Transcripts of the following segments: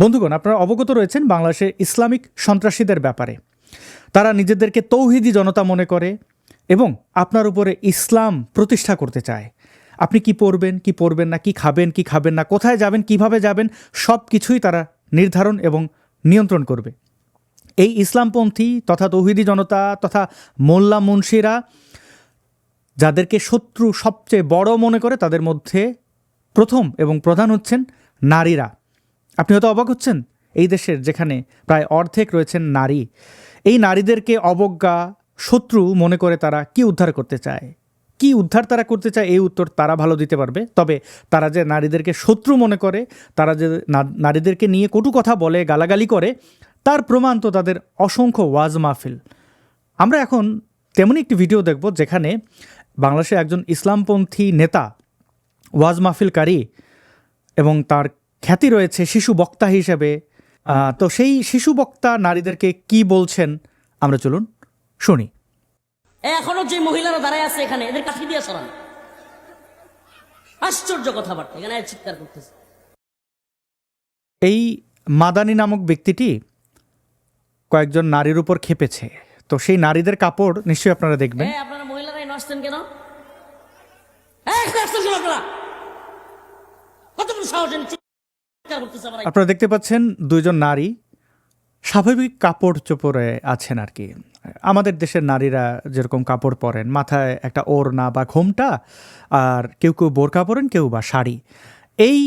বন্ধুগণ, আপনারা অবগত রয়েছেন বাংলাদেশে ইসলামিক সন্ত্রাসীদের ব্যাপারে। তারা নিজেদেরকে তৌহিদি জনতা মনে করে এবং আপনার উপরে ইসলাম প্রতিষ্ঠা করতে চায়। আপনি কি পড়বেন কি পড়বেন না, কি খাবেন কি খাবেন না, কোথায় যাবেন, কীভাবে যাবেন সব কিছুই তারা নির্ধারণ এবং নিয়ন্ত্রণ করবে। এই ইসলামপন্থী তথা তৌহিদি জনতা তথা মোল্লা মুন্সিরা যাদেরকে শত্রু সবচেয়ে বড় মনে করে, তাদের মধ্যে প্রথম এবং প্রধান হচ্ছেন নারীরা। আপনি হয়তো অবাক হচ্ছেন? এই দেশের যেখানে প্রায় অর্ধেক রয়েছেন নারী, এই নারীদেরকে অবজ্ঞা শত্রু মনে করে তারা কি উদ্ধার করতে চায়? কি উদ্ধার তারা করতে চায়? এই উত্তর তারা ভালো দিতে পারবে। তবে তারা যে নারীদেরকে শত্রু মনে করে, তারা যে নারীদেরকে নিয়ে কটু কথা বলে, গালাগালি করে, তার প্রমাণ তো তাদের অসংখ্য ওয়াজ মাহফিল। আমরা এখন তেমনই একটি ভিডিও দেখব যেখানে বাংলাদেশের একজন ইসলামপন্থী নেতা, ওয়াজ মাহফিলকারী এবং তার খ্যাতি রয়েছে শিশু বক্তা হিসেবে। তো সেই শিশু বক্তা নারীদেরকে কি বলছেন? আমরা চলুন শুনি। এখনও যে মহিলারা দাঁড়ায় আছে এখানে এদের কাঠি দিয়ে সরান। আশ্চর্য কথাবার্তা এখানে চিৎকার করতেছে। এই মাদানি নামক ব্যক্তিটি কয়েকজন নারীর উপর খেপেছে। তো সেই নারীদের কাপড় নিশ্চয়ই আপনারা দেখবেন। আপনারা মহিলারা আসছেন কেন? কত সাহস এনে চিৎকার করতেছে আবার আপনারা দেখতে পাচ্ছেন দুইজন নারী স্বাভাবিক কাপড় চোপড়ে আছেন আর কি। আমাদের দেশের নারীরা যেরকম কাপড় পরেন, মাথায় একটা ওড়না বা ঘোমটা আর কেউ কেউ বোরকা পরেন, কেউ বা শাড়ি। এই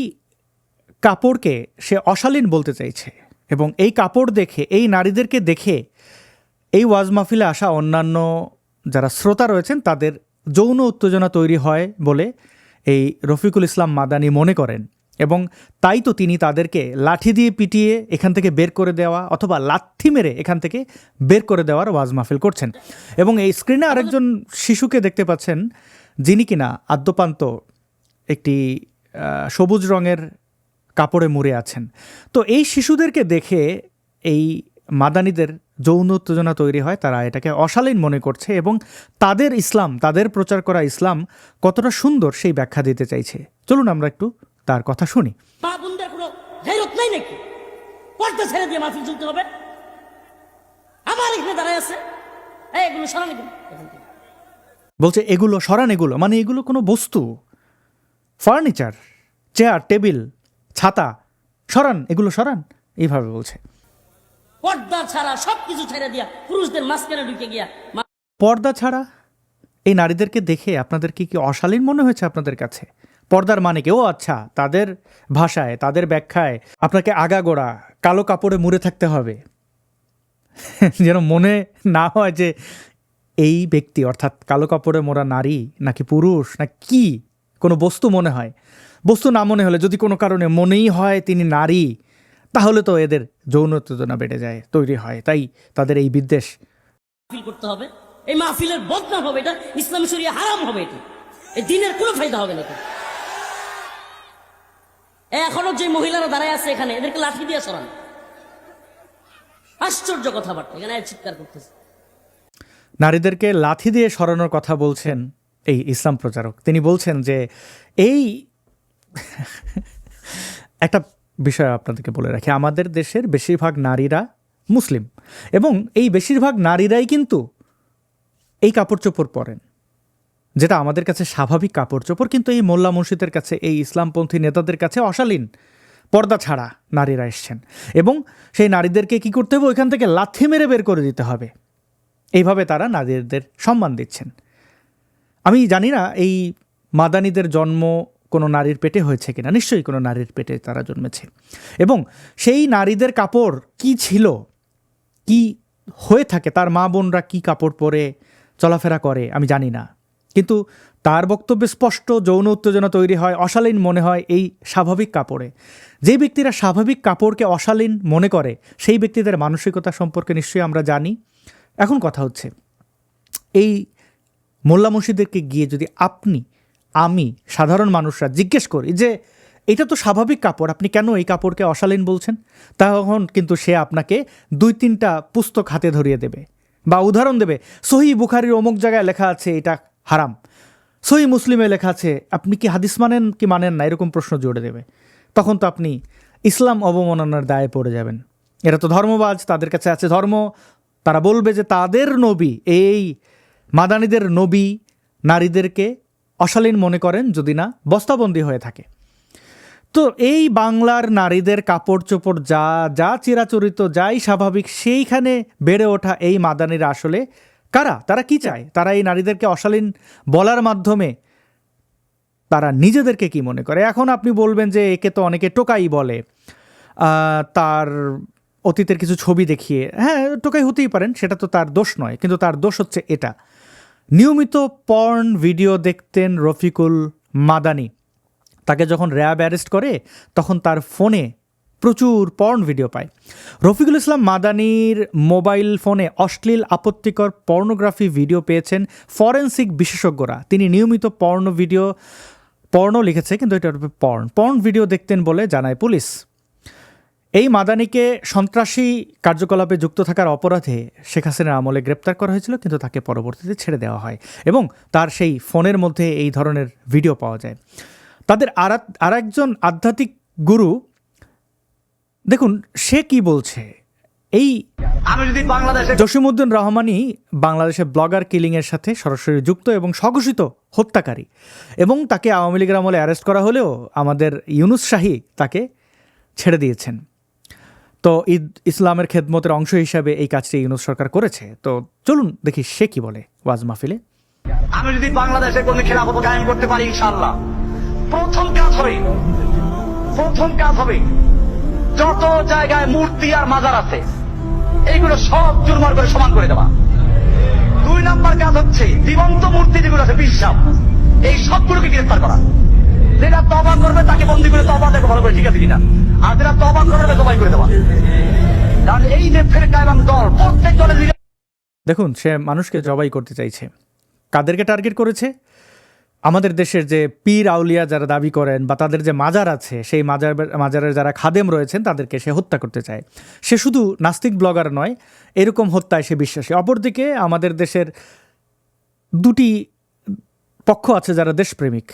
কাপড়কে সে অশালীন বলতে চাইছে এবং এই কাপড় দেখে, এই নারীদেরকে দেখে এই ওয়াজ মাহফিলে আসা অন্যান্য যারা শ্রোতা রয়েছেন, তাদের যৌন উত্তেজনা তৈরি হয় বলে এই রফিকুল ইসলাম মাদানি মনে করেন। এবং তাই তো তিনি তাদেরকে লাঠি দিয়ে পিটিয়ে এখান থেকে বের করে দেওয়া অথবা লাথি মেরে এখান থেকে বের করে দেওয়ার ওয়াজ মাহফিল করছেন। এবং এই স্ক্রিনে আরেকজন শিশুকে দেখতে পাচ্ছেন, যিনি কিনা আদ্যপান্ত একটি সবুজ রঙের কাপড়ে মুড়ে আছেন। তো এই শিশুদেরকে দেখে এই মাদানীদের যৌন উত্তেজনা তৈরি হয়, তারা এটাকে অশালীন মনে করছে এবং তাদের ইসলাম, তাদের প্রচার করা ইসলাম কতটা সুন্দর সেই ব্যাখ্যা দিতে চাইছে। চলুন আমরা একটু তার কথা শুনি। মা বোনদের কোনো ধৈর্য নেই নাকি? পর্দা ছেড়ে দিয়ে মাহফিল চলতে হবে। আমার এখানে দাঁড়ায় আছে। এগুলো সরান। বলছে এগুলো সরান এগুলো। মানে এগুলো কোনো বস্তু। ফার্নিচার চেয়ার টেবিল ছাতা সরান এগুলো সরান। এইভাবে বলছে। পর্দা ছাড়া সবকিছু ছেড়ে দিয়া পুরুষদের মাঝখানে ঢুকে গিয়া পর্দা ছাড়া এই নারীদেরকে দেখে আপনাদের কি কি অশালীন মনে হয়েছে আপনাদের কাছে? পর্দার মানে কি? ও আচ্ছা তাদের ভাষায়, তাদের ব্যাখ্যায় আপনাকে আগাগোড়া, কালো কাপড়ে মুড়ে থাকতে হবে। যেন মনে না হয় যে এই ব্যক্তি, অর্থাৎ কালো কাপড়ে মোড়া নারী, নাকি পুরুষ, না কি, কোনো বস্তু মনে হয়। বস্তু না মনে হলে যদি কোনো কারণে মনেই হয় তিনি নারী, তাহলে তো এদের যৌন উত্তেজনা বেড়ে যায়, তৈরি হয়। তাই তাদের এই বিদ্বেষ। করতে হবে। এই মাহফিলের বদনাম হবে এটা, ইসলাম শরিয়া হারাম হবে এটা। এই দিনের কোনো ফায়দা হবে না। এখনও যে মহিলারা দাঁড়ায় আছে এখানে, এদেরকে লাঠি দিয়ে সরান। আশ্চর্য কথাবার্তা, এখানে চিৎকার করতেছে। নারীদেরকে লাথি দিয়ে সরানোর কথা বলছেন এই ইসলাম প্রচারক। তিনি বলছেন যে এই একটা বিষয় আপনাদেরকে বলে রাখি, আমাদের দেশের বেশিরভাগ নারীরা মুসলিম এবং এই বেশিরভাগ নারীরাই কিন্তু এই কাপড় চোপড় পরেন। যেটা আমাদের কাছে স্বাভাবিক কাপড় চোপড় কিন্তু এই মোল্লা মুর্শিদের কাছে, এই ইসলামপন্থী নেতাদের কাছে অশালীন। পর্দা ছাড়া নারীরা এসছেন। এবং সেই নারীদেরকে কি করতে হবে? ওইখান থেকে লাথি মেরে বের করে দিতে হবে। এইভাবে তারা নারীদের সম্মান দিচ্ছেন। আমি জানি না, এই মাদানীদের জন্ম কোনো নারীর পেটে হয়েছে কিনা। নিশ্চয়ই কোনো নারীর পেটে তারা জন্মেছে। এবং সেই নারীদের কাপড় কি ছিল? কি হয়ে থাকে? তার মা বোনরা কি কাপড় পরে চলাফেরা করে? আমি জানি না। কিন্তু তার বক্তব্যে স্পষ্ট যৌন উত্তেজনা তৈরি হয়, অশালীন মনে হয় এই স্বাভাবিক কাপড়ে। যে ব্যক্তিরা স্বাভাবিক কাপড়কে অশালীন মনে করে, সেই ব্যক্তিদের মানসিকতা সম্পর্কে নিশ্চয়ই আমরা জানি। এখন কথা হচ্ছে, এই মোল্লা মসজিদদেরকে গিয়ে যদি আপনি, আমি সাধারণ মানুষরা জিজ্ঞেস করি যে, এটা তো স্বাভাবিক কাপড়, আপনি কেন এই কাপড়কে অশালীন বলছেন? তখন কিন্তু সে আপনাকে দুই তিনটা পুস্তক হাতে ধরিয়ে দেবে বা উদাহরণ দেবে। সহি বুখারির অমুক জায়গায় লেখা আছে, এটা হারাম। সহি মুসলিমে লেখা আছে, আপনি কি হাদিস মানেন কি মানেন না? এরকম প্রশ্ন জুড়ে দেবে। তখন তো আপনি ইসলাম অবমাননার দায়ে পড়ে যাবেন। এরা তো ধর্মবাজ, তাদের কাছে আছে ধর্ম। তারা বলবে যে তাদের নবী, এই মাদানীদের নবী নারীদেরকে অশালীন মনে করেন যদি না বস্তাবন্দি হয়ে থাকে। তো এই বাংলার নারীদের কাপড় চোপড় যা যা চিরাচরিত, যাই স্বাভাবিক, সেইখানে বেড়ে ওঠা এই মাদানিরা আসলে কারা? তারা কি চায়? তারা এই নারীদেরকে অশালীন বলার মাধ্যমে তারা নিজেদেরকে কি মনে করে? এখন আপনি বলবেন যে একে তো অনেকে টোকাই বলে তার অতীতের কিছু ছবি দেখিয়ে। হ্যাঁ টোকাই হতেই পারেন, সেটা তো তার দোষ নয়, কিন্তু তার দোষ হচ্ছে এটা। নিয়মিত পর্ন ভিডিও দেখতেন রফিকুল মাদানি। তাকে যখন র্যাব অ্যারেস্ট করে, তখন তার ফোনে প্রচুর পর্ন ভিডিও পায়। রফিকুল ইসলাম মাদানির মোবাইল ফোনে অশ্লীল, আপত্তিকর পর্নোগ্রাফি ভিডিও পেয়েছেন ফরেন্সিক বিশেষজ্ঞরা। তিনি নিয়মিত পর্ন ভিডিও পর্ন লিখেছে, কিন্তু এটা পর্ন পর্ন ভিডিও দেখতেন বলে জানায় পুলিশ। এই মাদানিকে সন্ত্রাসী কার্যকলাপে যুক্ত থাকার অপরাধে শেখ হাসিনার আমলে গ্রেপ্তার করা হয়েছিল, কিন্তু তাকে পরবর্তীতে ছেড়ে দেওয়া হয় এবং তার সেই ফোনের মধ্যে এই ধরনের ভিডিও পাওয়া যায়। তাদের আর আর একজন আধ্যাত্মিক গুরু দেখুন সে কি বলছে? এই আমি যদি বাংলাদেশে জসিমউদ্দিন রহমানই বাংলাদেশে ব্লগার কিলিংয়ের সাথে সরাসরি যুক্ত এবং স্বঘোষিত হত্যাকারী। এবং তাকে আওয়ামী লীগের আমলে অ্যারেস্ট করা হলেও আমাদের ইউনুস শাহী তাকে ছেড়ে দিয়েছেন। তো ঈদ ইসলামের খেদমতের অংশ হিসাবে এই কাজটি ইউনুস সরকার করেছে। তো চলুন দেখি সে কি বলে ওয়াজ মাহফিলে। আমি যদি বাংলাদেশে কোন খেলাফত কায়েম করতে পারি ইনশাআল্লাহ। প্রথম কাজ হবে প্রথম কাজ হবে যত জায়গায় মূর্তি আর মাজার আছে, এইগুলো সব চুরমার করে সমান করে দেওয়া দুই নাম্বার কাজ হচ্ছে, জীবন্ত মূর্তি যেগুলো আছে, বিশ্বাস। এই সবগুলোকে গ্রেফতার করা। যেটা তবা করবে, তাকে বন্দি করে তবা দেখো, ভালো করে ঠিক আছে কিনা। আর যেটা তবা করবে তবাই করে দেওয়া কারণ এই যে ফেরকা এবং দল, প্রত্যেক দলের দেখুন, সে মানুষকে জবাই করতে চাইছে। কাদেরকে টার্গেট করেছে? আমাদের দেশের যে পীর আউলিয়া যারা দাবি করেন বা তাদের যে মাজার আছে, সেই মাজার মাজারের যারা খাদেম রয়েছেন, তাদেরকে সে হত্যা করতে চায়। সে শুধু নাস্তিক ব্লগার নয়, এরকম হত্যায় সে বিশ্বাসী। অপরদিকে আমাদের দেশের দুটি পক্ষ আছে যারা দেশপ্রেমিক।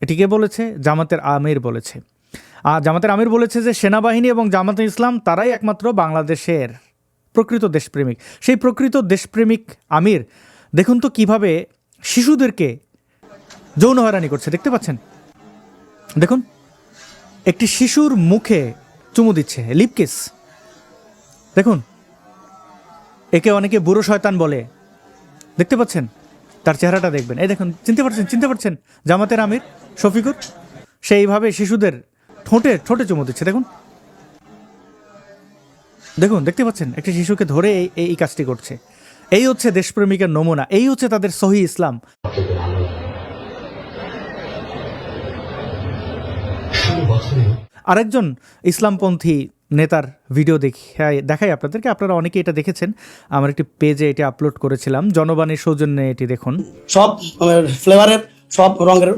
এটিকে বলেছে জামাতের আমির বলেছে। আর জামাতের আমির বলেছে যে সেনাবাহিনী এবং জামাতে ইসলাম তারাই একমাত্র বাংলাদেশের প্রকৃত দেশপ্রেমিক। সেই প্রকৃত দেশপ্রেমিক আমির, দেখুন তো কীভাবে শিশুদেরকে যৌন হয়রানি করছে, দেখতে পাচ্ছেন? দেখুন, একটি শিশুর মুখে চুমু দিচ্ছে লিপকিস দেখুন, একে অনেকে বুড়ো শয়তান বলে। দেখতে পাচ্ছেন? তার চেহারাটা দেখবেন। এই দেখুন, চিনতে পারছেন চিনতে পারছেন? জামাতের আমির শফিকুর, সেইভাবে শিশুদের ঠোঁটে ঠোঁটে চুমু দিচ্ছে। দেখুন। দেখুন, দেখতে পাচ্ছেন? একটি শিশুকে ধরে এই এই কাজটি করছে। এই হচ্ছে দেশপ্রেমিকের নমুনা, এই হচ্ছে তাদের সহি ইসলাম। আরেকজন ইসলামপন্থী নেতার ভিডিও দেখাই দেখাই আপনাদেরকে। আপনারা অনেকে এটা দেখেছেন। আমার একটি পেজে এটি আপলোড করেছিলাম। জনবাণীর সৌজন্যে এটি দেখুন। সব ফ্লেভারের সব রঙের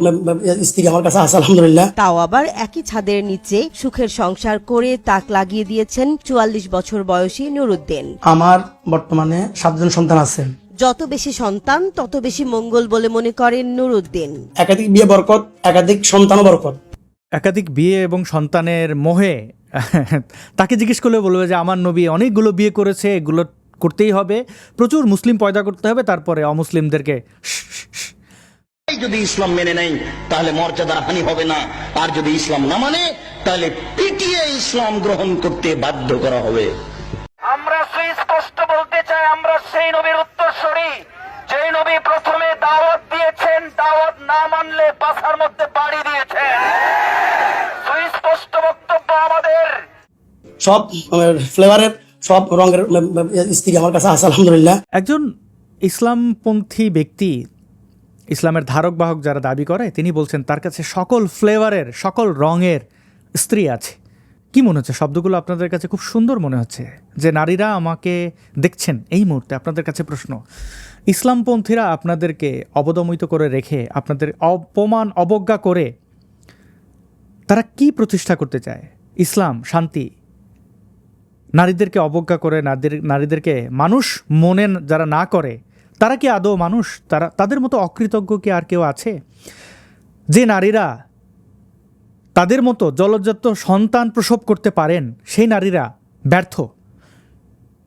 স্ত্রী আমার কাছে আছে আলহামদুলিল্লাহ। তাও আবার একই ছাদের নিচে সুখের সংসার করে তাক লাগিয়ে দিয়েছেন চুয়াল্লিশ বছর বয়সী নুরুদ্দিন। আমার বর্তমানে সাতজন সন্তান আছে। যত বেশি সন্তান তত বেশি মঙ্গল বলে মনে করেন নুরুদ্দিন। একাধিক বিয়ে বরকত একাধিক সন্তানও বরকত। একাধিক বিয়ে এবং সন্তানের মোহে তাকে জিজ্ঞেস করলে বলবে যে আমার নবী অনেকগুলো বিয়ে করেছে এগুলো করতেই হবে। প্রচুর মুসলিম পয়দা করতে হবে তারপরে অমুসলিমদেরকে যদি ইসলাম মেনে নেয় তাহলে মর্যাদার হানি হবে না। আর যদি ইসলাম না মানে তাহলে পিটিয়ে ইসলাম গ্রহণ করতে বাধ্য করা হবে। আমরা সুস্পষ্ট বলতে চাই আমরা সেই নবীর উত্তরসূরি যেই নবী প্রথমে দাওয়াত দিয়েছেন দাওয়াত না মানলে পাশার মধ্যে বাড়ি দিয়েছেন। সব ফ্লেভারের সব রঙের স্ত্রী আমার কাছে আলহামদুলিল্লাহ। একজন ইসলামপন্থী ব্যক্তি, ইসলামের ধারক বাহক যারা দাবি করে, তিনি বলছেন, তার কাছে সকল ফ্লেভারের সকল রঙের স্ত্রী আছে। কি মনে হচ্ছে? শব্দগুলো আপনাদের কাছে খুব সুন্দর মনে হচ্ছে, যে নারীরা আমাকে দেখছেন এই মুহূর্তে, আপনাদের কাছে প্রশ্ন। ইসলামপন্থীরা আপনাদেরকে অবদমিত করে রেখে, আপনাদের অপমান, অবজ্ঞা করে, তারা কি প্রতিষ্ঠা করতে চায়? ইসলাম, শান্তি। নারীদেরকে অবজ্ঞা করে, নারীদের, নারীদেরকে মানুষ মনে যারা না করে, তারা কি আদৌ মানুষ? তারা, তাদের মতো অকৃতজ্ঞ কি আর কেউ আছে? যে নারীরা তাদের মতো জলজাত সন্তান প্রসব করতে পারেন, সেই নারীরা ব্যর্থ।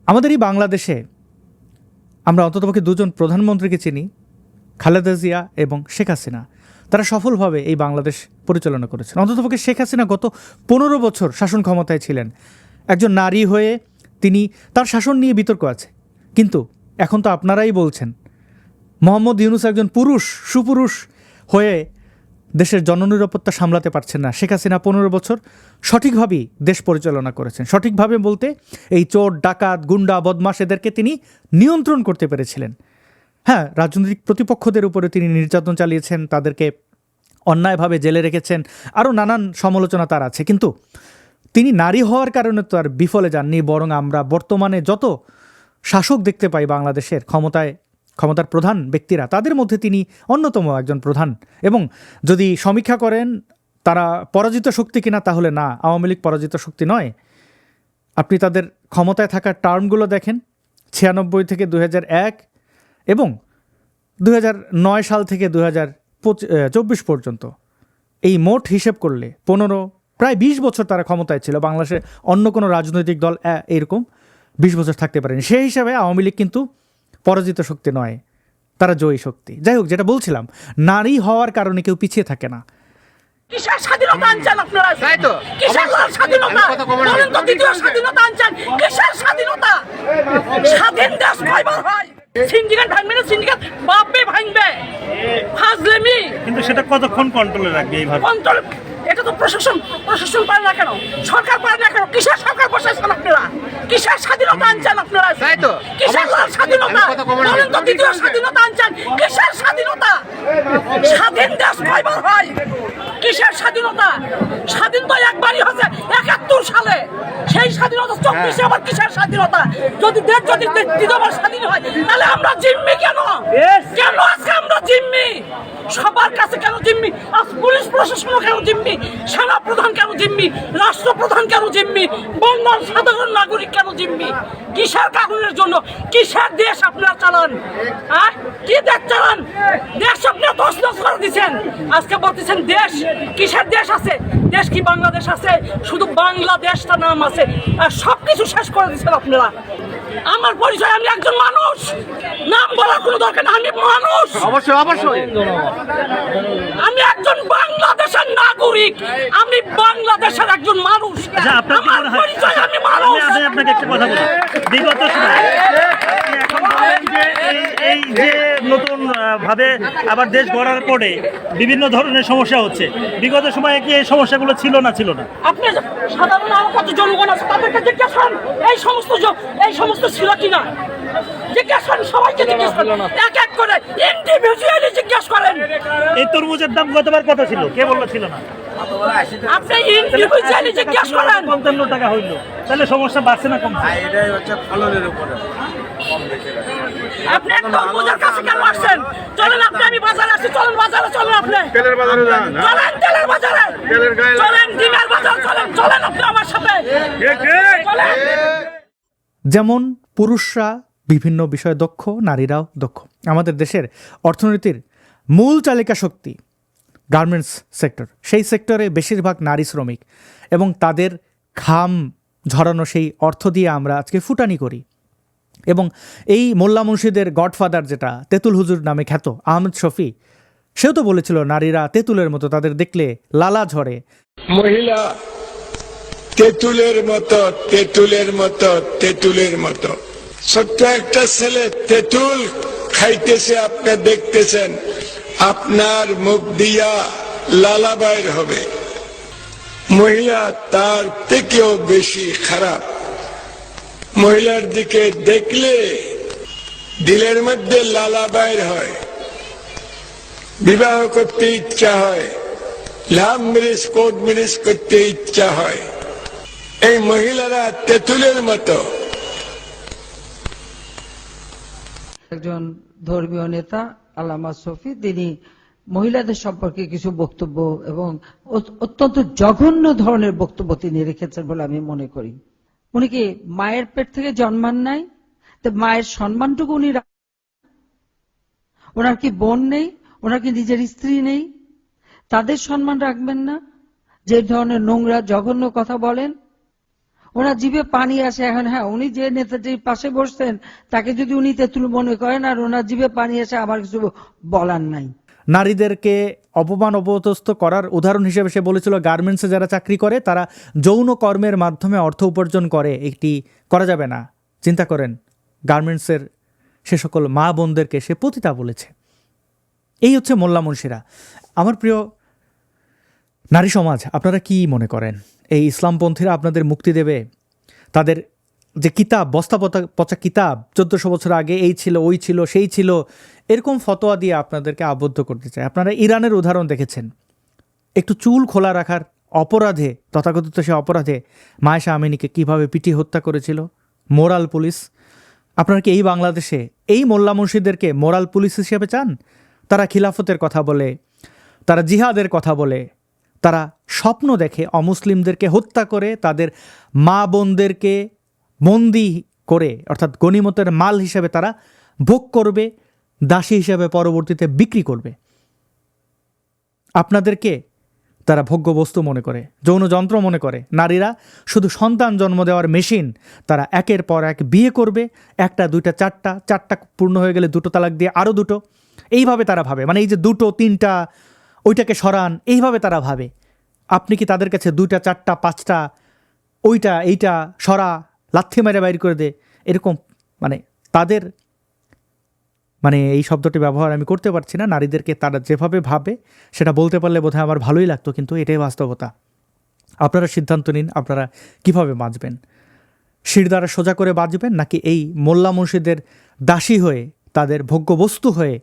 আমাদের এই বাংলাদেশে আমরা অন্ততপক্ষে দুজন প্রধানমন্ত্রীকে চিনি, খালেদা জিয়া এবং শেখ হাসিনা। তারা সফলভাবে এই বাংলাদেশ পরিচালনা করেছেন। অন্ততপক্ষে শেখ হাসিনা গত পনেরো বছর শাসন ক্ষমতায় ছিলেন। একজন নারী হয়ে তিনি তার শাসন নিয়ে বিতর্ক আছে। কিন্তু এখন তো আপনারাই বলছেন, মোহাম্মদ ইউনুস একজন পুরুষ, সুপুরুষ হয়ে দেশের জননিরাপত্তা সামলাতে পারছেন না। শেখ হাসিনা পনেরো বছর সঠিকভাবেই দেশ পরিচালনা করেছেন। সঠিকভাবে বলতে এই চোর, ডাকাত, গুন্ডা বদমাস এদেরকে তিনি নিয়ন্ত্রণ করতে পেরেছিলেন। হ্যাঁ রাজনৈতিক প্রতিপক্ষদের উপরে তিনি নির্যাতন চালিয়েছেন, তাদেরকে অন্যায়ভাবে জেলে রেখেছেন, আরও নানান সমালোচনা তার আছে। কিন্তু তিনি নারী হওয়ার কারণে তো আর বিফলে যাননি, বরং আমরা বর্তমানে যত শাসক দেখতে পাই বাংলাদেশের ক্ষমতায়, ক্ষমতার প্রধান ব্যক্তিরা, তাদের মধ্যে তিনি অন্যতম একজন প্রধান। এবং যদি সমীক্ষা করেন, তারা পরাজিত শক্তি কিনা, তাহলে না, আওয়ামী লীগ পরাজিত শক্তি নয়। আপনি তাদের ক্ষমতায় থাকার টার্মগুলো দেখেন, ছিয়ানব্বই থেকে দু এক এবং দু নয় সাল থেকে দু হাজার চব্বিশ পর্যন্ত এই মোট হিসেব করলে পনেরো প্রায় বিশ বছর তারা ক্ষমতায় ছিল বাংলাদেশে অন্য কোনো রাজনৈতিক দল এরকম বিশ বছর থাকতে পারেনি সেই হিসাবে আওয়ামী লীগ কিন্তু পরাজিত শক্তি নয় তারা জয়ী শক্তি যাই হোক যেটা বলছিলাম নারী হওয়ার কারণে কেউ পিছিয়ে থাকে না কিসের স্বাধীনতা আনছেন আপনারা তাই তো কিসের স্বাধীনতা বলেন তো দ্বিতীয় স্বাধীনতা আনছেন কিসের স্বাধীনতা স্বাধীন দেশ কয়বার হয় সিন্ডিকেট ভাঙবে না সিন্ডিকেট বাপে ভাঙবে। ফাজলেমি কিন্তু সেটা কতক্ষণ কন্ট্রোলে রাখবে এইভাবে? কন্ট্রোল এটা তো প্রশাসন প্রশাসন পারে না কেন? সরকার পারে না কেন? কিসের সরকার বসাইছেন আপনারা? কিসের স্বাধীনতা আনছেন আপনারা? তাই তো। কিসের স্বাধীনতা? বলেন তো দ্বিতীয় স্বাধীনতা আনছেন। কিসের স্বাধীনতা? স্বাধীন দেশ কয়বার হয়। কিসের স্বাধীনতা? স্বাধীন তো একবারই হয়েছে একাত্তর সালে। সেই স্বাধীনতা চব্বিশে আবার কিসের স্বাধীনতা? যদি দেশ যদি দ্বিতীয়বার হয় তাহলে আমরা জিম্মি কেন? কেন আজকে আমরা জিম্মি? সবার কাছে কেন জিম্মি? আজ পুলিশ প্রশাসনও কেন জিম্মি? সেনা প্রধান কেন জিম্মি? রাষ্ট্রপ্রধান কেন জিম্মি? বন্যার সাধারণ নাগরিক কেন জিম্মি? কিসের কারণের জন্য? কিসের দেশ আপনারা চালান? হ্যাঁ? কি দেশ চালান? দেশ আপনারা দশ দশ করে দিচ্ছেন আজকে বলতেছেন দেশ। কিসের দেশ আছে? দেশ কি বাংলাদেশ আছে? শুধু বাংলাদেশটা নাম আছে। আর সব কিছু শেষ করে দিচ্ছেন আপনারা। আমার পরিচয় আমি একজন মানুষ। নাম বলার কোনো দরকার নেই আমি মানুষ। অবশ্যই অবশ্যই। আমি একজন বাংলাদেশের নাগরিক আমি বাংলাদেশের একজন মানুষ। আচ্ছা আমার পরিচয় আমি মানুষ। আমি আপনাকে একটা কথা বলি বিগত সময়ে আপনি এখন বলেন যে এই এই যে নতুন ভাবে আবার দেশ গড়ার পরে বিভিন্ন ধরনের সমস্যা হচ্ছে। বিগত সময়ে কি এই সমস্যাগুলো ছিল না ছিল না? আপনি সাধারণ আমার কত জনগণ আছে তাদেরকে জিজ্ঞেস করেন। এই সমস্ত এই সমস্ত ছিল কিনা? জিজ্ঞেস করেন সবাইকে জিজ্ঞেস করেন। এক এক করে ইন্ডিভিজুয়ালি জিজ্ঞেস করেন। এই তরমুজের দাম গতবার কত ছিল? কে বলল ছিল না? আপনি ইন্ডিভিজুয়ালি জিজ্ঞেস করেন। পঞ্চান্ন টাকা হইল? তাহলে সমস্যা বাড়ছে না কমছে? আপনি কাছে কেন আসছেন? চলেন আপনি আমি বাজারে আসি চলেন বাজারে চলেন আপনি। তেলের বাজারে যান চলেন তেলের বাজারে। তেলের গায়ে- চলেন ডিমের বাজার চলেন চলেন আপনি আমার সাথে। চলেন। যেমন পুরুষরা বিভিন্ন বিষয়ে দক্ষ, নারীরাও দক্ষ। আমাদের দেশের অর্থনীতির মূল চালিকা শক্তি গার্মেন্টস সেক্টর। সেই সেক্টরে বেশিরভাগ নারী শ্রমিক এবং তাদের ঘাম ঝরানো সেই অর্থ দিয়ে আমরা আজকে ফুটানি করি। এবং এই মোল্লা মুন্সিদের গডফাদার যেটা, তেঁতুল হুজুর নামে খ্যাত আহমেদ শফি, সেও তো বলেছিল, নারীরা তেঁতুলের মতো তাদের দেখলে লালা ঝরে। মহিলা তেঁতুলের মতো তেঁতুলের মতো তেঁতুলের মতো। ছোট্ট একটা ছেলে তেঁতুল খাইতেছে, আপনি দেখতেছেন, আপনার মুখ দিয়া লালা বাইর হবে। মহিলা তার থেকেও বেশি খারাপ। মহিলার দিকে দেখলে দিলের মধ্যে লালা বাইর হয়। বিবাহ করতে ইচ্ছা হয়, লাভ মিরিস কোর্ট মিরিস করতে ইচ্ছা হয়। এই মহিলারা তেঁতুলের মতো। একজন ধর্মীয় নেতা আল্লামা শফি তিনি মহিলাদের সম্পর্কে কিছু বক্তব্য এবং অত্যন্ত জঘন্য ধরনের বক্তব্য তিনি রেখেছেন বলে আমি মনে করি। উনি কি মায়ের পেট থেকে জন্মান নাই? মায়ের সম্মানটুকু উনি ওনার কি বোন নেই? ওনার কি নিজের স্ত্রী নেই? তাদের সম্মান রাখবেন না? যে ধরনের নোংরা, জঘন্য কথা বলেন ওনার জিভে পানি আসে। এখন হ্যাঁ উনি যে নেতাটির পাশে বসতেন, তাকে যদি উনি তেঁতুল মনে করেন, আর ওনার জিভে পানি আসে, আমার কিছু বলার নাই। নারীদেরকে অপমান অপদস্থ করার উদাহরণ হিসেবে সে বলেছিল, গার্মেন্টসে যারা চাকরি করে, তারা যৌন কর্মের মাধ্যমে অর্থ উপার্জন করে, একটি করা যাবে না। চিন্তা করেন, গার্মেন্টসের সে সকল মা বোনদেরকে সে পতিতা বলেছে। এই হচ্ছে মোল্লা মুন্সিরা। আমার প্রিয় নারী সমাজ, আপনারা কি মনে করেন? এই ইসলামপন্থীরা আপনাদের মুক্তি দেবে। তাদের যে কিতাব বস্তা পচা কিতাব, চোদ্দোশো বছর আগে এই ছিল, ওই ছিল, সেই ছিল, এরকম ফতোয়া দিয়ে আপনাদেরকে আবদ্ধ করতে চায় আপনারা ইরানের উদাহরণ দেখেছেন। একটু চুল খোলা রাখার অপরাধে, তথাকথিত সে অপরাধে মায়েশা আমিনীকে কীভাবে পিটি হত্যা করেছিল? Moral police. আপনারা কি এই বাংলাদেশে এই মোল্লা মুন্সিদেরকে মোরাল পুলিশ হিসেবে চান? তারা খিলাফতের কথা বলে, তারা জিহাদের কথা বলে তারা স্বপ্ন দেখে অমুসলিমদেরকে হত্যা করে, তাদের মা বোনদেরকে বন্দি করে, অর্থাৎ গনিমতের মাল হিসেবে তারা ভোগ করবে, দাসী হিসেবে পরবর্তীতে বিক্রি করবে। আপনাদেরকে তারা ভোগ্য বস্তু মনে করে, যৌন যন্ত্র মনে করে। নারীরা শুধু সন্তান জন্ম দেওয়ার মেশিন, তারা একের পর এক বিয়ে করবে, একটা, দুইটা, চারটা চারটা পূর্ণ হয়ে গেলে দুটো তালাক দিয়ে আরও দুটো। এইভাবে তারা ভাবে মানে এই যে দুটো, তিনটা ওইটাকে সরান, এইভাবে তারা ভাবে। আপনি কি তাদের কাছে দুইটা, চারটা, পাঁচটা, ওইটা, এইটা সরা, লাথি মেরে বাইর করে দে, এরকম মানে তাদের মানে এই শব্দটি ব্যবহার আমি করতে পারছি না। নারীদেরকে তারা যেভাবে ভাবে, সেটা বলতে পারলে বোধহয় আমার ভালোই লাগতো, কিন্তু এটাই বাস্তবতা। আপনারা সিদ্ধান্ত নিন, আপনারা কীভাবে বাঁচবেন? শির দ্বারা সোজা করে বাঁচবেন, নাকি এই মোল্লা মুর্শিদের দাসী হয়ে, তাদের ভোগ্যবস্তু হয়ে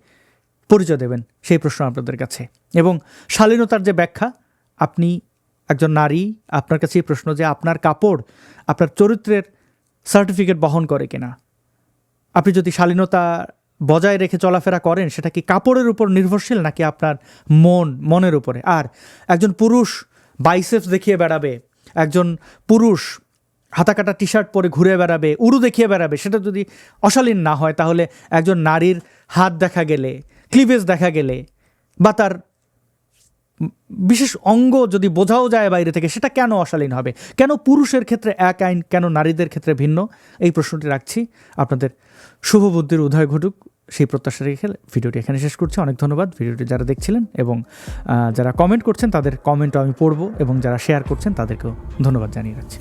পরিচয় দেবেন সেই প্রশ্ন আপনাদের কাছে। এবং শালীনতার যে ব্যাখ্যা, আপনি একজন নারী, আপনার কাছে এই প্রশ্ন যে আপনার কাপড়, আপনার চরিত্রের সার্টিফিকেট বহন করে কিনা। আপনি যদি শালীনতা বজায় রেখে চলাফেরা করেন, সেটা কি কাপড়ের উপর নির্ভরশীল নাকি আপনার মন, মনের উপরে? আর একজন পুরুষ বাইসেপস দেখিয়ে বেড়াবে, একজন পুরুষ হাতাকাটা টি শার্ট পরে ঘুরে বেড়াবে উড়ু দেখিয়ে বেড়াবে, সেটা যদি অশালীন না হয়, তাহলে একজন নারীর হাত দেখা গেলে ক্লিভেজ দেখা গেলে বা তার বিশেষ অঙ্গ যদি বোঝাও যায় বাইরে থেকে, সেটা কেন অশালীন হবে? কেন পুরুষের ক্ষেত্রে এক আইন, কেন নারীদের ক্ষেত্রে ভিন্ন? এই প্রশ্নটি রাখছি। আপনাদের শুভ বুদ্ধির উদয় ঘটুক। সেই প্রত্যাশা রেখে ভিডিওটি এখানে শেষ করছি। অনেক ধন্যবাদ ভিডিওটি যারা দেখছিলেন এবং যারা কমেন্ট করছেন, তাদের কমেন্টও আমি পড়ব এবং যারা শেয়ার করছেন, তাদেরকেও ধন্যবাদ জানিয়ে রাখছি।